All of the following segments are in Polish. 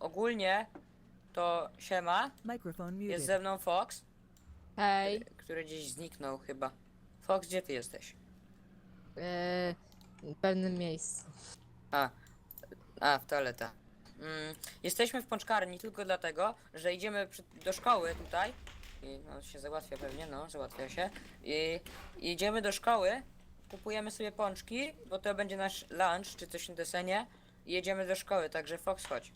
ogólnie to siema, Microphone jest muted. ze mną Fox, Hej, który gdzieś zniknął chyba. Fox, gdzie ty jesteś? e, w pewnym miejscu. A, a w toaleta. Mm, jesteśmy w pączkarni tylko dlatego, że idziemy przy, do szkoły tutaj. I no się załatwia pewnie, no, załatwia się. I i idziemy do szkoły, kupujemy sobie pączki, bo to będzie nasz lunch czy coś na desenie. Jedziemy do szkoły, także Fox chodź.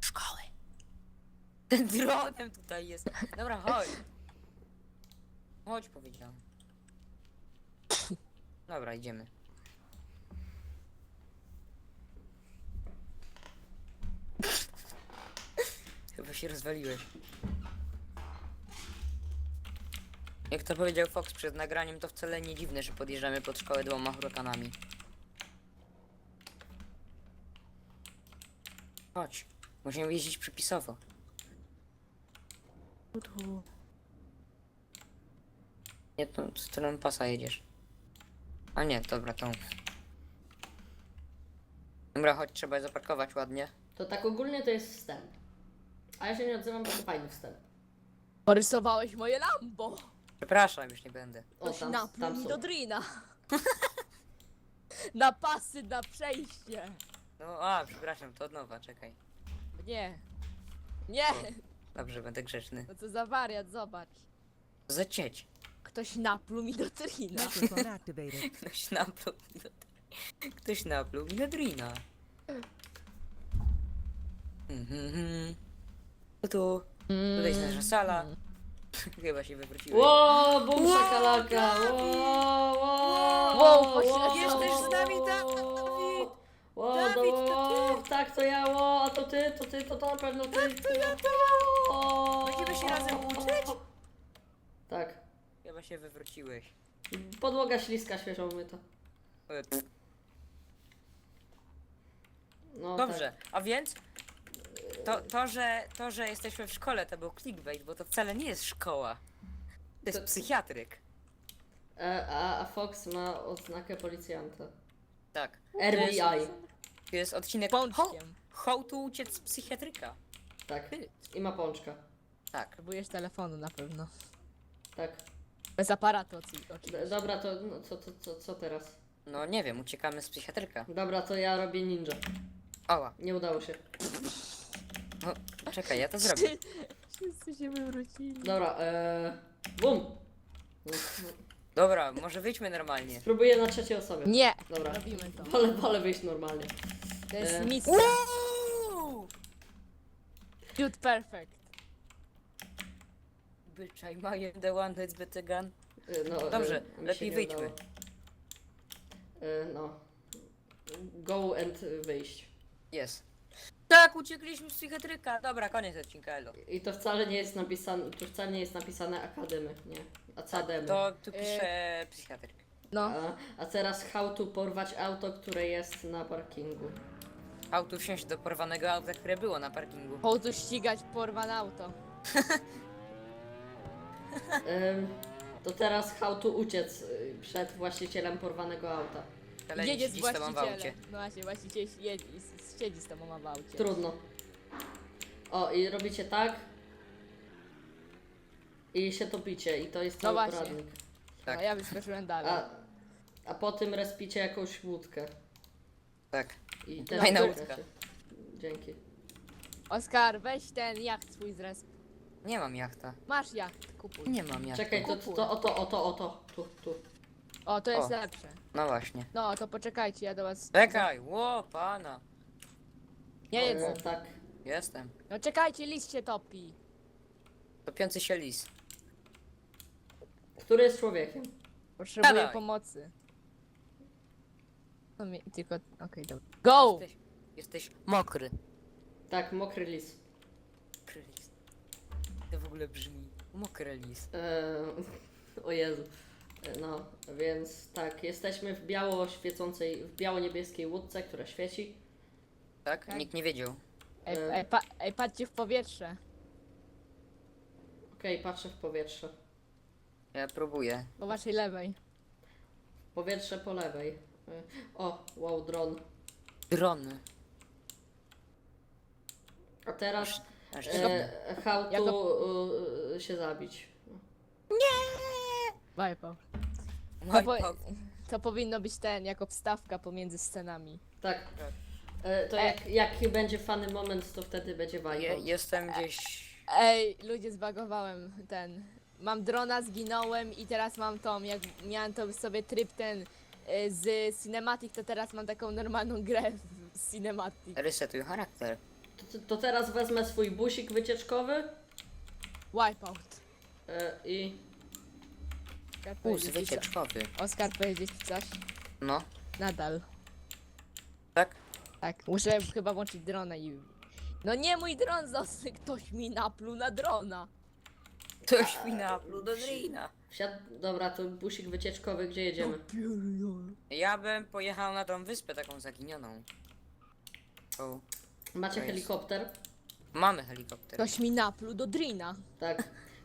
Szkoły. Ten dronem tutaj jest. Dobra, chodź. Chodź, powiedziałem. Dobra, idziemy. Chyba się rozwaliłeś. Jak to powiedział Fox przed nagraniem, to wcale nie dziwne, że podjeżdżamy pod szkołę dwoma hurakanami. Chodź, musimy jeździć przypisowo. Nie, to z którą pasa jedziesz? A nie, dobra, tą. Dobra, chodź, trzeba zaparkować ładnie. To tak ogólnie to jest wstęp. A ja się nie odzywam, bo to fajny wstęp. Porysowałeś moje Lambo! Przepraszam, już nie będę. O, Ktoś tam, napluł tam mi są. do drina. na pasy, na przejście. No, a, przepraszam, to od nowa, czekaj. Nie. Nie! Dobrze, będę grzeczny. No co za wariat, zobacz. Za cieć. Ktoś napluł mi do drina. Microphone activated. Ktoś napluł mi do... Ktoś napluł mi do drina. Mhm. No tu, tutaj jest nasza sala. Chyba się wywróciłeś. Ło, bum szakalaka! Ło, ło, Wow, ło. Jesteś z nami, ło, Dawid! Ło, Dawid, do- to Tak, to ja, ło, a to ty, to ty, to, to na pewno ty. Tak, to ja, to Będziemy się razem uczyć? Tak. Chyba się wywróciłeś. Podłoga śliska, świeżo umyta. E, pff. No, Dobrze, a więc to, to, że, to, że jesteśmy w szkole, to był clickbait, bo to wcale nie jest szkoła. To jest To- psychiatryk. E, a, a Fox ma odznakę policjanta. Tak. RBI. To jest odcinek How, Pączkiem. how to uciec z psychiatryka. Tak. I ma pączka. Tak. Próbujesz telefonu na pewno. Tak. Bez aparatu oci- D- oczywiście. dobra, to no, co, co, co, co teraz? No nie wiem, uciekamy z psychiatryka. Dobra, to ja robię ninja. Oła. Nie udało się. No, czekaj, ja to zrobię. Wszyscy się wywrócili. Dobra, eee... Bum! Dobra, może wyjdźmy normalnie. Spróbuję na trzeciej osobie. Nie! Dobra. Robimy to. Wolę, wolę wyjść normalnie. To jest E. misja. Uuu! Cute perfect. Byczaj, mają the one that's better gun. E, No, Dobrze, e, mi lepiej nie wyjdźmy. udało. E, no. Go and wyjść. Jest. Tak, uciekliśmy z psychiatryka. Dobra, koniec odcinka, elo. I to wcale nie jest napisane, tu wcale nie jest napisane akademy, nie. Academy. To tu pisze psychiatryk. No. A, a teraz how to porwać auto, które jest na parkingu. Auto wsiąść do porwanego auta, które było na parkingu. Po tu ścigać porwane auto. Ym, to teraz how to uciec y, przed właścicielem porwanego auta. Ale Jedzie z z właścicielem. No właśnie, właściciel siedzi, siedzi z tobą w aucie. Trudno. O, i robicie tak. I się topicie, i to jest No cały właśnie. poradnik. Tak. No ja wyskoczyłem dalej. A, a po tym respicie jakąś łódkę. Tak. I też Fajna łódka. Dzięki. Oskar, weź ten jacht swój zresp. Nie mam jachta. Masz jacht, kupuj. Nie mam jachta. Czekaj, to, to, to oto, oto, oto. Tu, tu. O, to jest O. lepsze. No właśnie. No, to poczekajcie, ja do was... Czekaj, ło, pana. Nie E, jedzę. tak. Jestem. No czekajcie, list się topi. Topiący się lis. Który jest człowiekiem? Potrzebuję Dawaj. pomocy. No mi, tylko... Okej, dobra. Go! Jesteś, jesteś mokry. Tak, mokry lis. Mokry lis. To w ogóle brzmi. Mokry lis. E, o Jezu. E, No, więc tak, jesteśmy w biało świecącej, w biało-niebieskiej łódce, która świeci. Tak? Tak. Nikt nie wiedział. Ej, E. ej, pa, ej patrzcie w powietrze. Okej, patrzę w powietrze. Ja próbuję. Po waszej lewej. Powietrze po lewej. E, O, wow, dron. Drony. A teraz Aż e, how Ja to e, się zabić. Wipeout. To, Wipeout. po, to powinno być ten, jako wstawka pomiędzy scenami. Tak. Tak. E, to E. jak, jak będzie fany moment, to wtedy będzie Je, Viper. jestem gdzieś... Ej, ludzie, zbagowałem ten. Mam drona, zginąłem i teraz mam tą, jak miałem to sobie tryb ten y, z Cinematic, to teraz mam taką normalną grę w Cinematic. Resetuj charakter. To, to teraz wezmę swój busik wycieczkowy Wipeout. e, i Oskar, Bus powiedzieć ci co- wycieczkowy. Oskar, powiedzieć ci coś? No, Nadal. tak? Tak, muszę chyba włączyć drona i... No nie mój dron został, ktoś mi napluł na drona. Ktoś mi napluł do drina. wsiad... Dobra, to busik wycieczkowy, gdzie jedziemy? Ja bym pojechał na tą wyspę taką zaginioną. O, Macie To jest- helikopter? mamy helikopter. Ktoś mi napluł do drina. Tak.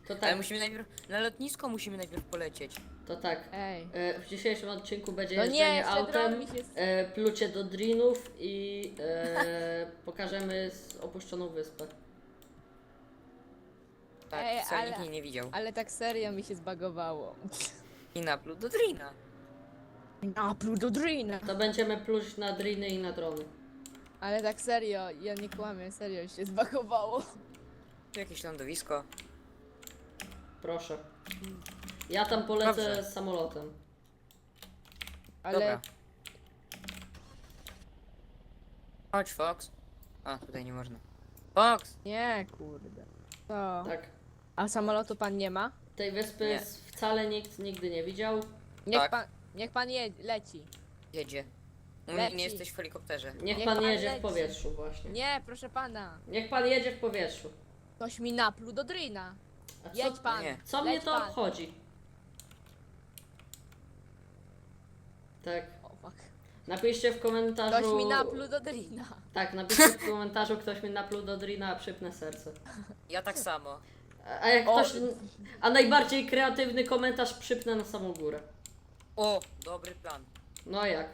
To Ale tak, musimy najpierw, na lotnisko musimy najpierw polecieć. To tak. Ej. E, w dzisiejszym odcinku będzie No nie, jeżdżenie jeszcze autem, e, plucie do drinów i e, pokażemy z opuszczoną wyspę. Tak, Ej, wcale ale- nikt jej nie widział. Ale tak serio mi się zbagowało. I napluł do drina. Napluł do drina. To będziemy pluć na driny i na drony. Ale tak serio, ja nie kłamię, serio się zbagowało. Tu jakieś lądowisko. Proszę. Ja tam polecę Dobrze. z samolotem. Ale Dobra. Chodź, Fox. A, tutaj nie można. Fox! nie, kurde. To. Tak. A samolotu pan nie ma? Tej wyspy Nie. s- wcale nikt nigdy nie widział. Niech Tak. pan, niech pan je, leci. Jedzie. U Leci. Nie jesteś w helikopterze. Niech, Niech pan pan jedzie leci. w powietrzu właśnie. Nie, proszę pana. Niech pan jedzie w powietrzu. Ktoś mi napluł do drina. A co, Jedź pan. Nie. co mnie Leć to pan. obchodzi? Tak. Napiszcie w komentarzu. Ktoś mi napluł do drina. Tak, napiszcie w komentarzu, ktoś mi napluł do drina, a przypnę serce. Ja tak samo. A, a jak O. ktoś. A najbardziej kreatywny komentarz przypnę na samą górę. O, dobry plan. No jak?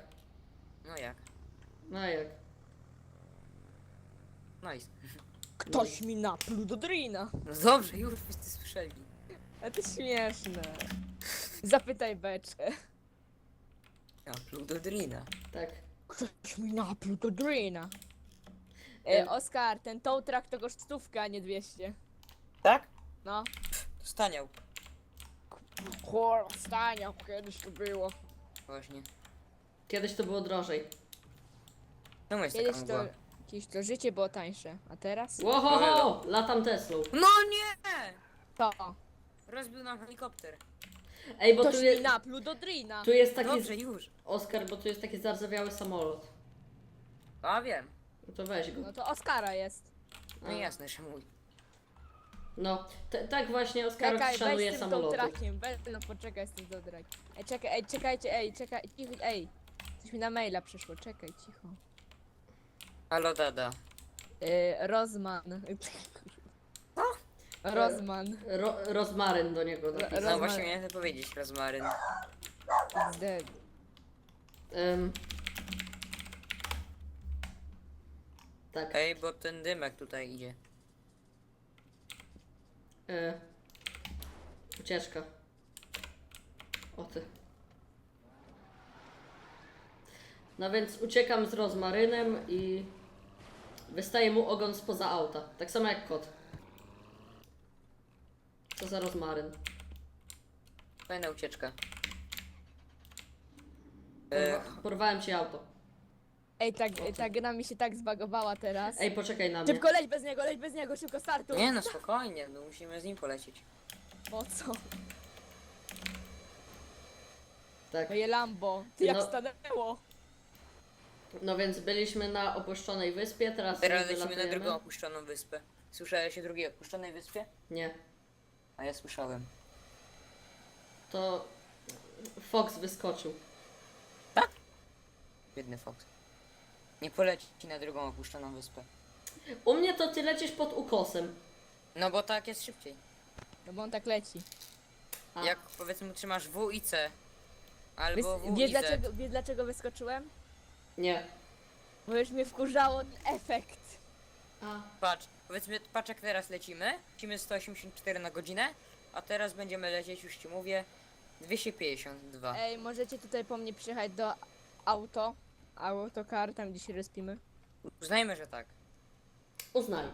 No jak? No jak? Nice. Ktoś mi napluł do drina. No dobrze, już wszyscy słyszeli. A to śmieszne. Zapytaj beczkę. Napluł do drina. Tak. Ktoś mi napluł do drina. E, Oskar, ten tow truck to kosztówka, a nie 200. Tak? No. Staniał. Chor, stania, kiedyś to było. Właśnie. Kiedyś to było drożej. Czemu jest Kiedyś taka to, mgła? kiedyś to życie było tańsze, a teraz? Łohoho! Latam Teslą. No nie! To. Rozbił nam helikopter. Ej, bo Ktoś tu mi jest, napluł do drina. tu jest taki. Dobrze, już. Oskar, bo tu jest taki zardzewiały samolot. A wiem. No to weź go. No to Oskara jest. No A. jasne, że mój. No, tak właśnie Oskar Czekaj, szanuje weź z tym samoloty. weź, no poczekaj z tym tow truckiem. Ej, czekaj, ej, czekajcie, ej, czekaj, cicho, ej. Coś mi na maila przyszło, czekaj, cicho. Halo, dada. Yy, Rozman. Rozman. Ro rozmaryn do niego napisał. No Rozmar- właśnie miałem to powiedzieć, rozmaryn. Dead. Ym. Tak. Ej, bo ten dymek tutaj idzie. Y ucieczka. O ty. No więc uciekam z rozmarynem i wystaje mu ogon spoza auta. Tak samo jak kot. Co za rozmaryn? Fajna ucieczka. Porwa porwałem ci auto. Ej, tak, ta gra mi się tak zbagowała teraz. Ej, poczekaj na mnie. Szybko leć bez niego, leć bez niego, szybko startu! nie no, spokojnie, no musimy z nim polecieć. Po co? Tak. Moje Lambo. Ty jak No. stanęło? No więc byliśmy na opuszczonej wyspie, teraz Teraz lecimy na wylatujemy. drugą opuszczoną wyspę. Słyszałeś o drugiej opuszczonej wyspie? Nie. A ja słyszałem. To Fox wyskoczył. Biedny Fox. Nie poleci na drugą opuszczoną wyspę. U mnie to ty lecisz pod ukosem. No bo tak jest szybciej. No bo on tak leci. A. Jak powiedzmy trzymasz W i C, Albo Wiesz, W wiesz, i Z. dlaczego, wiesz dlaczego wyskoczyłem? Nie. Bo już mnie wkurzało ten efekt. A. Patrz, powiedzmy, patrz jak teraz lecimy. Lecimy 184 na godzinę, a teraz będziemy lecieć, już ci mówię, 252. Ej, możecie tutaj po mnie przyjechać do auto. Autokar, tam gdzie się respimy. Uznajmy, że tak. Uznaj.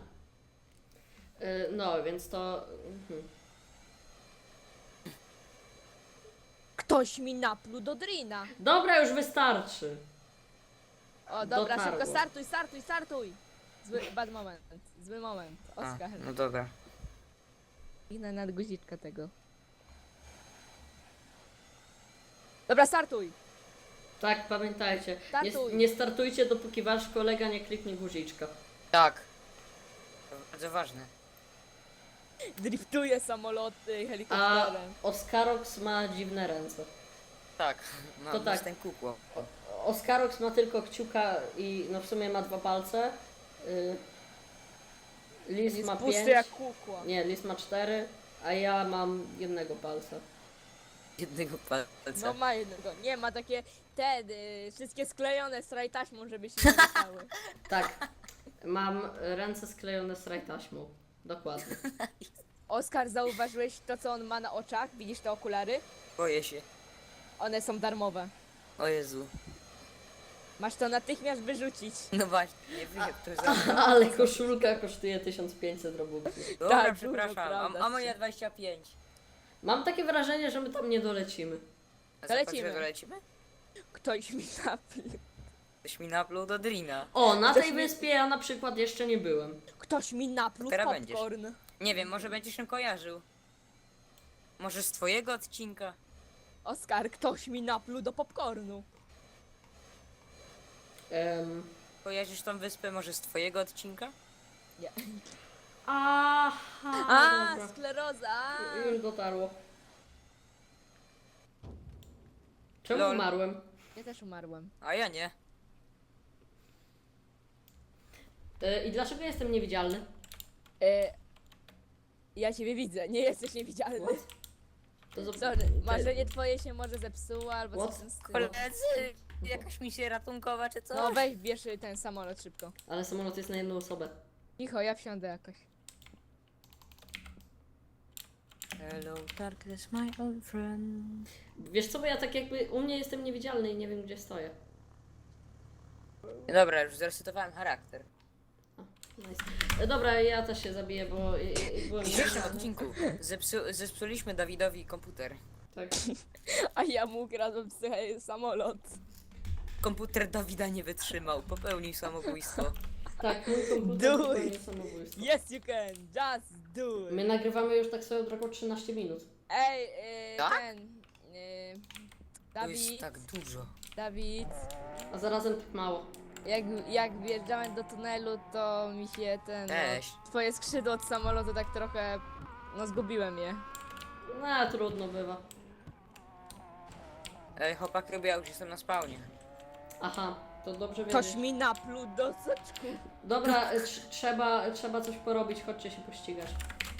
Y, No, więc to. mhm. Ktoś mi napluł do drina. Dobra, już wystarczy. O, dobra, Dotarło. szybko startuj, startuj, startuj. Zły, bad moment, zły moment. A, Oskar. no dobra. Idę nad guziczka tego. Dobra, startuj. Tak, pamiętajcie. Nie, Startuj. nie startujcie, dopóki wasz kolega nie kliknie guziczka. Tak. To bardzo ważne. Driftuję samoloty A helikopterem. Oskarox ma dziwne ręce. Tak. No, To to tak. tak. ten kukło. Oskarox ma tylko kciuka i no w sumie ma dwa palce. Y, Lis Jest ma pusty pięć. jak kukło. Nie, Lis ma cztery, a ja mam jednego palca. Jednego palca. No ma jednego. Nie, ma takie te, y, wszystkie sklejone z rajtaśmą, żeby się nie dostały. Tak. Mam ręce sklejone z rajtaśmą. Dokładnie. Oskar, zauważyłeś to, co on ma na oczach? Widzisz te okulary? Boję się. One są darmowe. O Jezu. Masz to natychmiast wyrzucić. No właśnie, nie to za Ale koszulka kosztuje 1500 robuxów. Dobra, Tak, przepraszam. dużo, A, prawda, a moja 25. Mam takie wrażenie, że my tam nie dolecimy. A To zobacz, lecimy. że dolecimy? Ktoś mi napluł. Ktoś mi napluł do Drina. O, na Ktoś tej mi- wyspie ja na przykład jeszcze nie byłem. Ktoś mi napluł Teraz będziesz. popcorn. Nie wiem, może będziesz ją kojarzył. Może z twojego odcinka? Oskar, ktoś mi napluł do popcornu. Em, Kojarzysz tą wyspę może z twojego odcinka? Nie. aha, A, dobra. skleroza. Już dotarło. Czemu Lol. umarłem? Ja też umarłem. A ja nie. E, I dlaczego jestem niewidzialny? E, ja ciebie widzę, nie jesteś niewidzialny. To Sorry, Te- marzenie twoje się może zepsuło albo What? coś w tym stylu. Koledzy, jakaś misja ratunkowa czy coś? No weź, bierz ten samolot szybko. Ale samolot jest na jedną osobę. Cicho, ja wsiądę jakoś. Hello darkness my old friend. Wiesz co, bo ja tak jakby u mnie jestem niewidzialny i nie wiem gdzie stoję. Dobra, już zresetowałem charakter. Nice. E, Dobra, ja też się zabiję, bo i, i, byłem W dzisiejszym odcinku zepsu, zepsuliśmy Dawidowi komputer. Tak. A ja mu ukradłem psyche- samolot. Komputer Dawida nie wytrzymał, popełnił samobójstwo. Tak, mój komputer Do popełnił it. samobójstwo. Yes you can, just do My it. nagrywamy już tak swoją drogą 13 minut. Ej, y, Tak? ten... Y, To jest Dawid, tak dużo. Dawid, A zarazem tak mało. jak, jak wjeżdżałem do tunelu, to mi się ten... Cześć. No, twoje skrzydło od samolotu tak trochę... No zgubiłem je. No, trudno bywa. Ej, chłopaki, bo ja już jestem na spawnie. Aha, to dobrze Ktoś wiedzieć. mi napluł do soczku. Dobra, e, trz- trzeba, trzeba coś porobić, chodźcie się pościgać.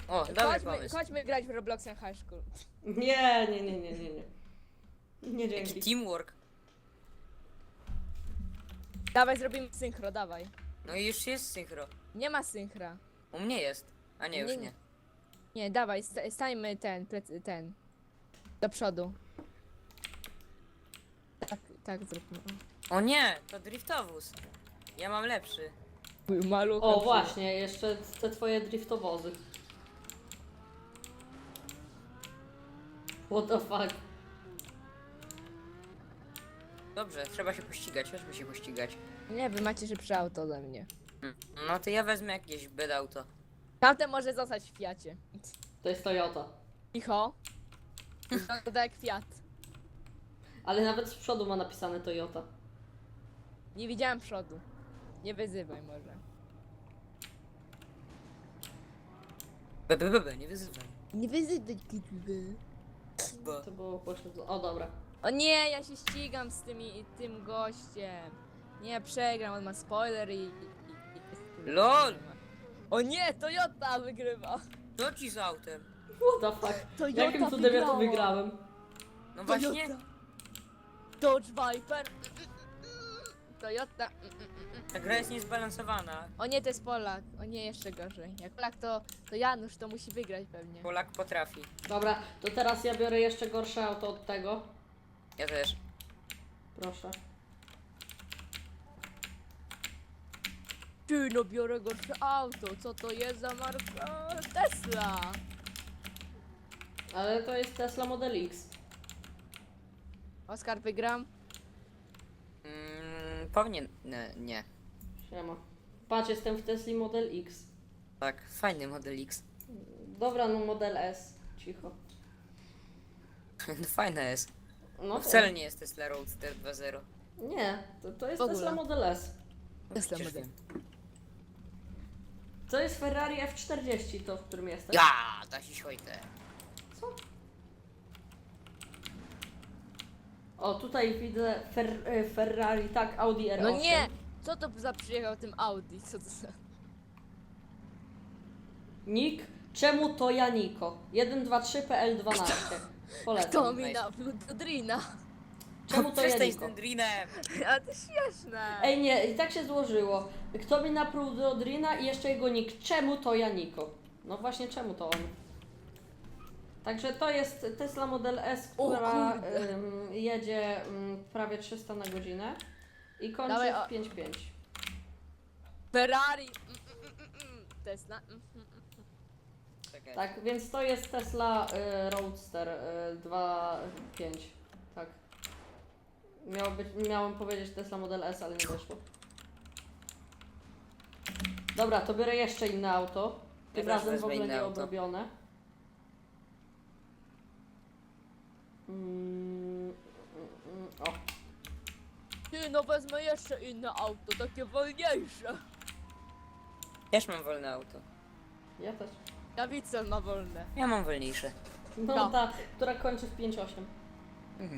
O, dobry Chodźmy, pomysł. chodźmy grać w Roblox High School. Nie, nie, nie, nie, nie, nie. Nie Jaki dzięki. teamwork. Dawaj, zrobimy synchro, dawaj. No i już jest synchro. Nie ma synchra. U mnie jest. A nie, już Nie, nie. Nie, dawaj, sta- stańmy ten, plec- ten. Do przodu. Tak, tak zróbmy. O nie, to driftowóz. Ja mam lepszy. Mój maluch. O, właśnie, jeszcze te twoje driftowozy. What the fuck? Dobrze, trzeba się pościgać, chodźmy się pościgać. Nie, wy macie szybsze auto ode mnie. Hmm. No to ja wezmę jakieś bedauto. Tamte może zostać w Fiacie. To jest Toyota. Cicho. Wygląda jak Fiat. Ale nawet z przodu ma napisane Toyota. Nie widziałem przodu. Nie wyzywaj może. Bebe, bebe, nie wyzywaj. Nie wyzywaj, gdyby. Bo... To było pośledzone. O, dobra. O nie, ja się ścigam z tymi, tym gościem. Nie, przegram, on ma spoiler i... i, i, i LOL! O nie, Toyota wygrywa. Co ci z autem? What the fuck? Toyota Jakim cudem ja to wygrała. wygrałem? No właśnie. Toyota. Dodge Viper. Toyota. Ta gra jest niezbalansowana. O nie, to jest Polak. O nie, jeszcze gorzej. Jak Polak to, to Janusz, to musi wygrać pewnie. Polak potrafi. Dobra, to teraz ja biorę jeszcze gorsze auto od tego. Ja też. Proszę. Ty, no biorę gorsze auto. Co to jest za marka? Tesla. Ale to jest Tesla Model X. Oskar, wygram. Powinien. Nie, nie. Siema. Patrz, jestem w Tesli Model X. Tak, fajny model X. Dobra, no Model S. Cicho. No fajne jest. No to- Wcale nie jest Tesla Roadster 2.0. Nie, to, to jest W ogóle. Tesla Model S. No Tesla przecież model. wiem. To jest Ferrari F40, to w którym jesteś. Ja, Dasi Schojte. Co? O, tutaj widzę fer, e, Ferrari, tak, Audi R8. No nie! Co to za przyjechał tym Audi? Co to za... Nick, czemu to ja Niko? 123 PL12. Polecam. To mi na Drina. Czemu to ja Przestań z Niko? tym Drinem. A to śmieszne. Ej nie, i tak się złożyło. Kto mi naprół do Drina i jeszcze jego nick. Czemu to ja Niko? No właśnie, czemu to on? Także to jest Tesla Model S, O która kurde. ym, jedzie ym, prawie 300 na godzinę i kończy Dawaj, w o- 5,5. Ferrari. Mm, mm, mm, mm. Tesla. Mm, mm, mm. Czekaj. Tak, więc to jest Tesla y, Roadster y, 2.5. Tak. Miało być, miałem powiedzieć Tesla Model S, ale nie wyszło. Dobra, to biorę jeszcze inne auto. Tym Ja też razem w wezmę ogóle inne nie auto. obrobione. Mm, mm, o, Ty, no wezmę jeszcze inne auto, takie wolniejsze. Też mam wolne auto. ja też. Dawidson ma wolne. Ja mam wolniejsze. No, No. ta, która kończy w 5.8.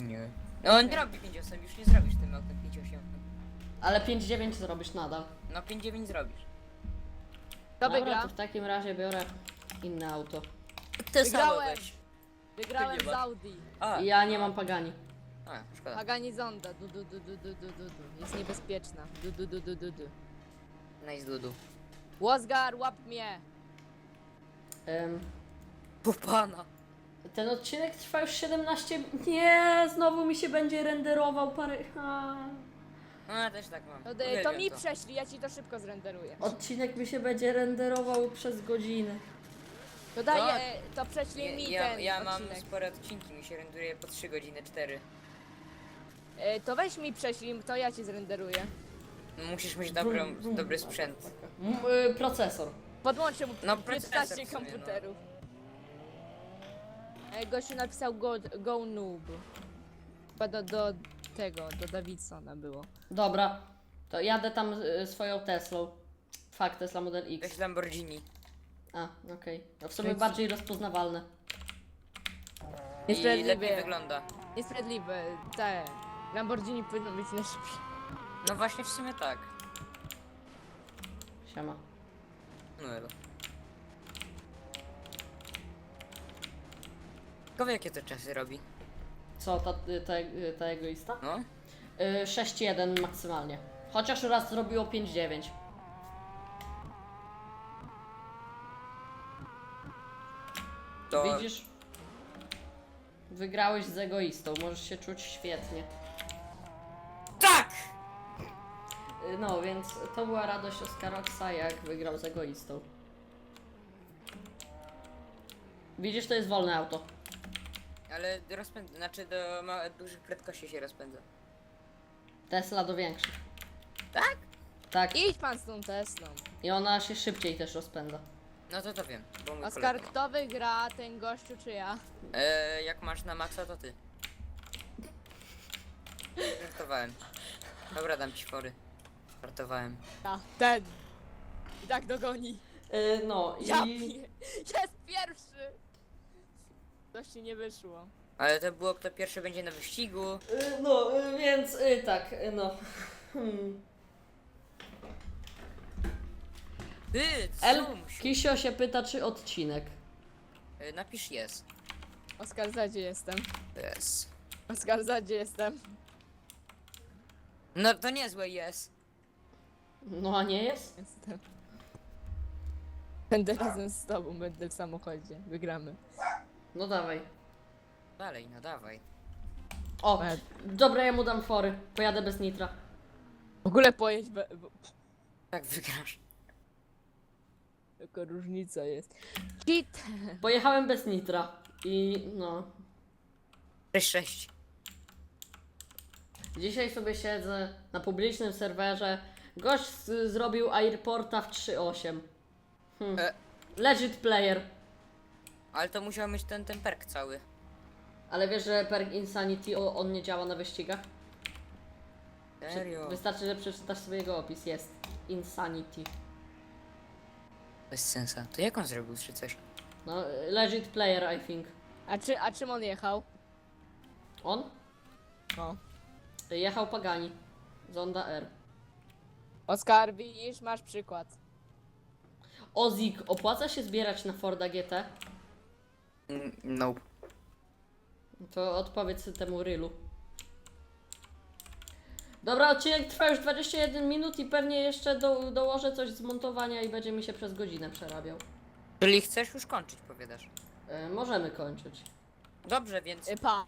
Nie. No on nie robi 5.8, już nie zrobisz tym autem 5.8. Ale 5.9 zrobisz nadal. No 5.9 zrobisz. To Dobra, wygra. to w takim razie biorę inne auto. Te Wygrałem. weź. Wygrałem z. Audi. A, Ja nie mam Pagani. a, szkoda. Pagani Zonda. Du, du, du, du, du, du, du, du. Jest niebezpieczna. Du, du, du, du, du, du. Nice dudu. Łozgar, łap mnie. Em, Popana. ten odcinek trwa już 17... Nie, znowu mi się będzie renderował parę... A. No ja też tak mam. To, to Uwielbiam mi prześlij, ja ci to szybko zrenderuję. Odcinek mi się będzie renderował przez godzinę. To daj, e, to prześlij mi ja, ten ja mam odcinek. spore odcinki, mi się renduje po 3 godziny 4. E, to weź mi prześlij, to ja ci zrenderuję. Musisz mieć dobrą, Bum, bum. dobry sprzęt. M, y, procesor. Podłączę mu No, 15 procesor w sumie, no. komputerów. E, gościu napisał go, go noob. Chyba do, do tego, do Davidsona było. Dobra, to jadę tam y, swoją Teslą. Fakt, Tesla Model X. Weź Lamborghini. A, okej. No w sumie Więc- bardziej rozpoznawalne. I Niesprawiedliwe. lepiej wygląda. Niesprawiedliwe, te. Lamborghini powinno być najszybsze. No właśnie w sumie tak. Siema. No elo. Ciekawe jakie to czasy robi. Co, ta, ta, ta egoista? No? Y, 6.1 maksymalnie. Chociaż raz zrobiło 5.9. To Widzisz? Wygrałeś z egoistą, możesz się czuć świetnie. tak! Y, No, więc to była radość Oskaroxa, jak wygrał z egoistą. Widzisz, to jest wolne auto. Ale rozpęd... znaczy do ma... dużych prędkości się rozpędza. Tesla do większych. Tak? Tak, Idź pan z tą Teslą. i ona się szybciej też rozpędza. No to to wiem, bo mój Oskar, kolega ma. kto wygra, ten gościu czy ja? E, jak masz na maksa, to ty. Żartowałem. Dobra, dam ci fory. Żartowałem. Ja, ten. I tak dogoni. Y, no, i... Ja pie- Jest pierwszy! Coś ci nie wyszło. Ale to było, kto pierwszy będzie na wyścigu. Y, No, y, więc y, tak, y, no. Hmm. Ty, El cumś. Kisio się pyta, czy odcinek. E, napisz jest. Oskar, za gdzie jestem? Yes. Oskar, za gdzie jestem? No to niezłe jest. No a nie jest? Jestem. Będę razem z tobą, będę w samochodzie. Wygramy. No dawaj. Dalej, no dawaj. O, E. dobra, ja mu dam fory. Pojadę bez nitra. W ogóle pojeść, be, bo, Tak wygrasz. Jaka różnica jest. Hit! Pojechałem bez nitra. I no. 6-6. Dzisiaj sobie siedzę na publicznym serwerze. Gość z- zrobił airporta w 3.8. Hmm. E. Legit player. Ale to musiał mieć ten, ten perk cały. Ale wiesz, że perk Insanity o, on nie działa na wyścigach? Prze- Serio? Wystarczy, że przeczytasz sobie jego opis. Jest. Insanity. Bez sensa. To jak on zrobił czy coś? No, legit player, I think. A, czy, a czym on jechał? On? No. Jechał Pagani. Zonda R. Oskar, widzisz, masz przykład. Ozik, opłaca się zbierać na Forda GT? Mm, Nope. To odpowiedz temu rylu. Dobra, odcinek trwa już 21 minut i pewnie jeszcze do, dołożę coś z montowania i będzie mi się przez godzinę przerabiał. Czyli chcesz już kończyć, powiadasz. E, możemy kończyć. Dobrze, więc Y, Pa.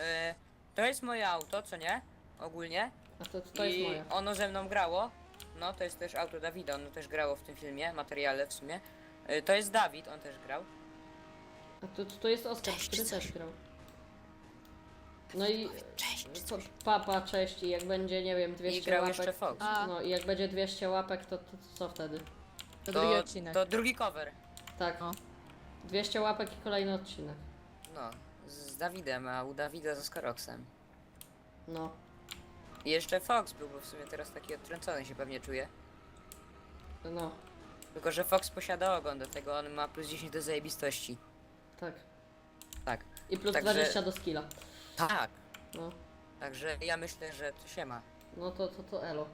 e, to jest moje auto, co nie? Ogólnie. A to, to I jest moje. ono ze mną grało. No, to jest też auto Dawida, ono też grało w tym filmie, materiale w sumie. E, to jest Dawid, on też grał. A to, to jest Oskar, który też grał. No i Cześć, coś. papa, cześć i jak będzie, nie wiem, 200 I grał łapek. jeszcze Fox. A. No i jak będzie 200 łapek, to, to, to co wtedy? To drugi odcinek. To drugi cover. Tak. O. 200 łapek i kolejny odcinek. No, z, Dawidem, a u Dawida z Oskaroksem. No. I jeszcze Fox był, bo w sumie teraz taki odtrącony się pewnie czuje. No. Tylko, że Fox posiada ogon, do tego on ma plus 10 do zajebistości. Tak. Tak. I plus Także- 20 do skilla. Tak. No. Także ja myślę, że to się ma. No to, to, to elo.